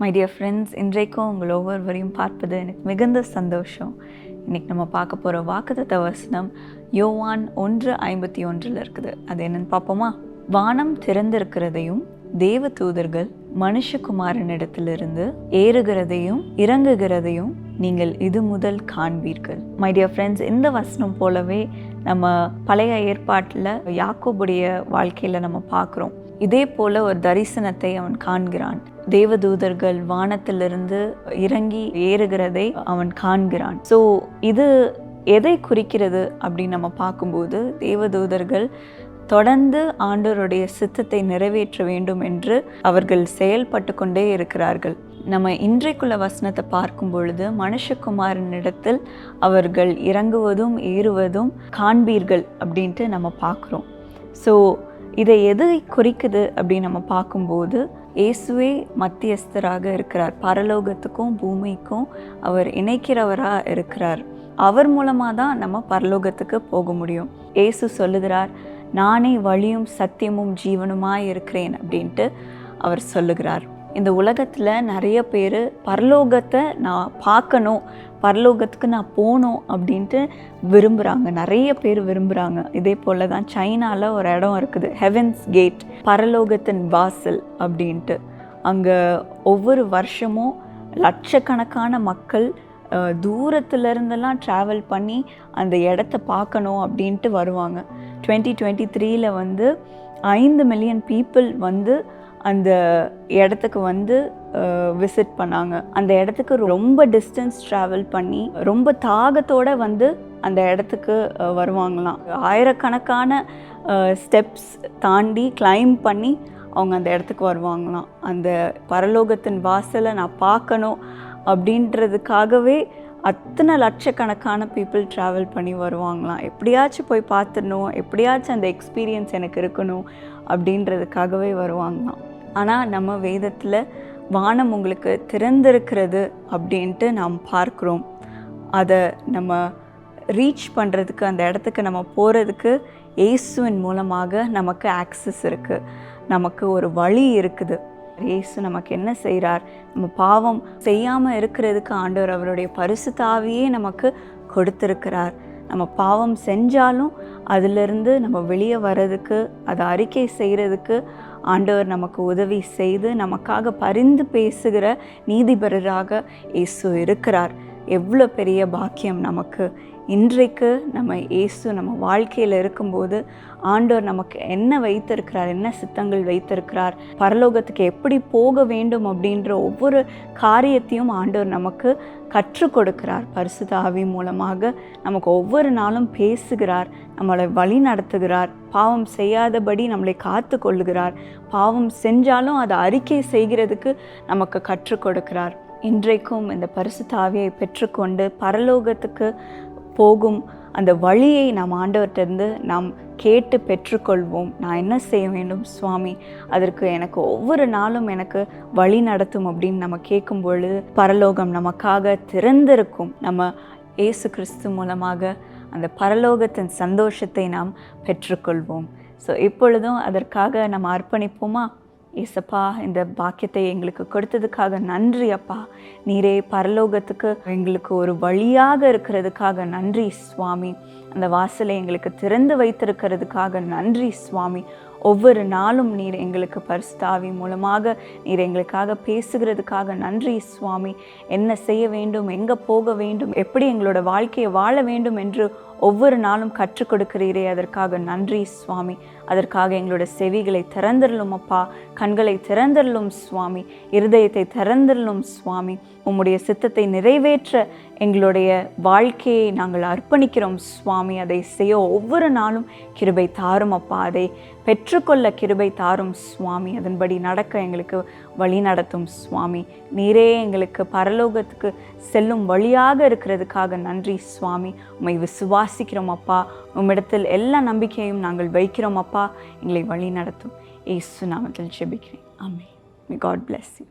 My dear friends இன்றைக்கும் உங்கள் ஒவ்வொருவரையும் பார்ப்பது எனக்கு மிகுந்த சந்தோஷம். இன்னைக்கு நம்ம பார்க்க போகிற வாக்குத்தத்த வசனம் யோவான் ஒன்று ஐம்பத்தி ஒன்றில் இருக்குது. அது என்னன்னு பார்ப்போமா? வானம் திறந்திருக்கிறதையும் தேவ தூதர்கள் மனுஷகுமாரனிடத்திலிருந்து ஏறுகிறதையும் இறங்குகிறதையும் நீங்கள் இது முதல் காண்பீர்கள். மை டியர் ஃப்ரெண்ட்ஸ் இந்த வசனம் போலவே நம்ம பழைய ஏற்பாட்டில் யாக்கோபுடைய வாழ்க்கையில் நம்ம பார்க்குறோம். இதே போல ஒரு தரிசனத்தை அவன் காண்கிறான். தேவதூதர்கள் வானத்திலிருந்து இறங்கி ஏறுகிறதை அவன் காண்கிறான். ஸோ இது எதை குறிக்கிறது அப்படின்னு நம்ம பார்க்கும்போது தேவதூதர்கள் தொடர்ந்து ஆண்டோருடைய சித்தத்தை நிறைவேற்ற வேண்டும் என்று அவர்கள் செயல்பட்டு கொண்டே இருக்கிறார்கள். நம்ம இன்றைக்குள்ள வசனத்தை பார்க்கும் பொழுது மனுஷகுமாரனிடத்தில் அவர்கள் இறங்குவதும் ஏறுவதும் காண்பீர்கள் அப்படின்ட்டு நம்ம பார்க்குறோம். ஸோ இதை எது குறிக்குது அப்படின்னு நம்ம பார்க்கும்போது இயேசுவே மத்தியஸ்தராக இருக்கிறார். பரலோகத்துக்கும் பூமிக்கும் அவர் இணைக்கிறவராக இருக்கிறார். அவர் மூலமாக தான் நம்ம பரலோகத்துக்கு போக முடியும். இயேசு சொல்லுகிறார் நானே வழியும் சத்தியமும் ஜீவனுமாய் இருக்கிறேன் அப்படின்ட்டு அவர் சொல்லுகிறார். இந்த உலகத்தில் நிறைய பேர் பரலோகத்தை நான் பார்க்கணும் பரலோகத்துக்கு நான் போகணும் அப்படின்ட்டு விரும்புகிறாங்க நிறைய பேர் விரும்புகிறாங்க இதே போல் தான் சைனாவில் ஒரு இடம் இருக்குது ஹெவன்ஸ் கேட் பரலோகத்தின் வாசல் அப்படின்ட்டு. அங்கே ஒவ்வொரு வருஷமும் லட்சக்கணக்கான மக்கள் தூரத்துல இருந்தெல்லாம் ட்ராவல் பண்ணி அந்த இடத்த பார்க்கணும் அப்படின்ட்டு வருவாங்க. டுவெண்ட்டி டுவெண்ட்டி த்ரீயில் வந்து ஐந்து மில்லியன் பீப்புள் வந்து அந்த இடத்துக்கு வந்து விசிட் பண்ணாங்க. அந்த இடத்துக்கு ரொம்ப டிஸ்டன்ஸ் ட்ராவல் பண்ணி ரொம்ப தாகத்தோடு வந்து அந்த இடத்துக்கு வருவாங்களாம். ஆயிரக்கணக்கான ஸ்டெப்ஸ் தாண்டி கிளைம் பண்ணி அவங்க அந்த இடத்துக்கு வருவாங்களாம். அந்த பரலோகத்தின் வாசலை நான் பார்க்கணும் அப்படின்றதுக்காகவே அத்தனை லட்சக்கணக்கான பீப்புள் ட்ராவல் பண்ணி வருவாங்களாம். எப்படியாச்சும் போய் பார்த்துடணும் எப்படியாச்சும் அந்த எக்ஸ்பீரியன்ஸ் எனக்கு இருக்கணும் அப்படின்றதுக்காகவே வருவாங்களாம். ஆனால் நம்ம வேதத்தில் வானம் உங்களுக்கு திறந்திருக்கிறது அப்படின்ட்டு நாம் பார்க்குறோம். அதை நம்ம ரீச் பண்ணுறதுக்கு அந்த இடத்துக்கு நம்ம போகிறதுக்கு இயேசுவின் மூலமாக நமக்கு ஆக்சஸ் இருக்குது நமக்கு ஒரு வழி இருக்குது. இயேசு நமக்கு என்ன செய்கிறார் நம்ம பாவம் செய்யாமல் இருக்கிறதுக்கு ஆண்டவர் அவருடைய பரிசுத்தாவியே நமக்கு கொடுத்துருக்கிறார். நம்ம பாவம் செஞ்சாலும் அதிலிருந்து நம்ம வெளியே வர்றதுக்கு அதை அறிக்கை செய்கிறதுக்கு ஆண்டவர் நமக்கு உதவி செய்து நமக்காக பரிந்து பேசுகிற நீதிபரராக இயேசு இருக்கிறார். எவ்வளோ பெரிய பாக்கியம் நமக்கு. இன்றைக்கு நம்ம இயேசு நம்ம வாழ்க்கையில் இருக்கும்போது ஆண்டவர் நமக்கு என்ன வைத்திருக்கிறார் என்ன சித்தங்கள் வைத்திருக்கிறார் பரலோகத்துக்கு எப்படி போக வேண்டும் அப்படின்ற ஒவ்வொரு காரியத்தையும் ஆண்டவர் நமக்கு கற்றுக் கொடுக்கிறார். பரிசுத்த ஆவி மூலமாக நமக்கு ஒவ்வொரு நாளும் பேசுகிறார் நம்மளை வழி நடத்துகிறார் பாவம் செய்யாதபடி நம்மளை காத்து கொள்ளுகிறார் பாவம் செஞ்சாலும் அதை அறிக்கை செய்கிறதுக்கு நமக்கு கற்றுக் கொடுக்கிறார். இன்றைக்கும் இந்த பரிசு தாவியை பெற்றுக்கொண்டு பரலோகத்துக்கு போகும் அந்த வழியை நாம் ஆண்டவர்கிட்டருந்து நாம் கேட்டு பெற்றுக்கொள்வோம். நான் என்ன செய்ய வேண்டும் சுவாமி? அதற்கு எனக்கு ஒவ்வொரு நாளும் எனக்கு வழி நடத்தும் அப்படின்னு நம்ம கேட்கும் பொழுது பரலோகம் நமக்காக திறந்திருக்கும். நம்ம இயேசு கிறிஸ்து மூலமாக அந்த பரலோகத்தின் சந்தோஷத்தை நாம் பெற்றுக்கொள்வோம். ஸோ இப்பொழுதும் அதற்காக நம்ம அர்ப்பணிப்போமா? ஏசப்பா இந்த பாக்கியத்தை எங்களுக்கு கொடுத்ததுக்காக நன்றி அப்பா. நீரே பரலோகத்துக்கு எங்களுக்கு ஒரு வழியாக இருக்கிறதுக்காக நன்றி சுவாமி. அந்த வாசலை எங்களுக்கு திறந்து வைத்திருக்கிறதுக்காக நன்றி சுவாமி. ஒவ்வொரு நாளும் நீர் எங்களுக்கு பரிசுத்தாவி மூலமாக நீர் எங்களுக்காக பேசுகிறதுக்காக நன்றி சுவாமி. என்ன செய்ய வேண்டும் எங்கே போக வேண்டும் எப்படி எங்களோட வாழ்க்கையை வாழ வேண்டும் என்று ஒவ்வொரு நாளும் கற்றுக் கொடுக்கிறீரே அதற்காக நன்றி சுவாமி. அதற்காக எங்களோட செவிகளை திறந்திரலும் அப்பா கண்களை திறந்திரலும் சுவாமி இருதயத்தை திறந்திரலும் சுவாமி. உம்முடைய சித்தத்தை நிறைவேற்ற எங்களுடைய வாழ்க்கையை நாங்கள் அர்ப்பணிக்கிறோம் சுவாமி. அதை செய்ய ஒவ்வொரு நாளும் கிருபை தாரும் அப்பா. அதை ஏற்றுக்கொள்ள கிருபை தாரும் சுவாமி. அதன்படி நடக்க எங்களுக்கு வழி நடத்தும் சுவாமி. நீரே எங்களுக்கு பரலோகத்துக்கு செல்லும் வழியாக இருக்கிறதுக்காக நன்றி சுவாமி. உம்மை விசுவாசிக்கிறோம் அப்பா. உம்மிடத்தில் எல்லா நம்பிக்கையும் நாங்கள் வைக்கிறோம் அப்பா. எங்களை வழி நடத்தும். ஏசு நாமத்தில் ஜெபிக்கிறேன். ஆமே காட் பிளஸ் யூ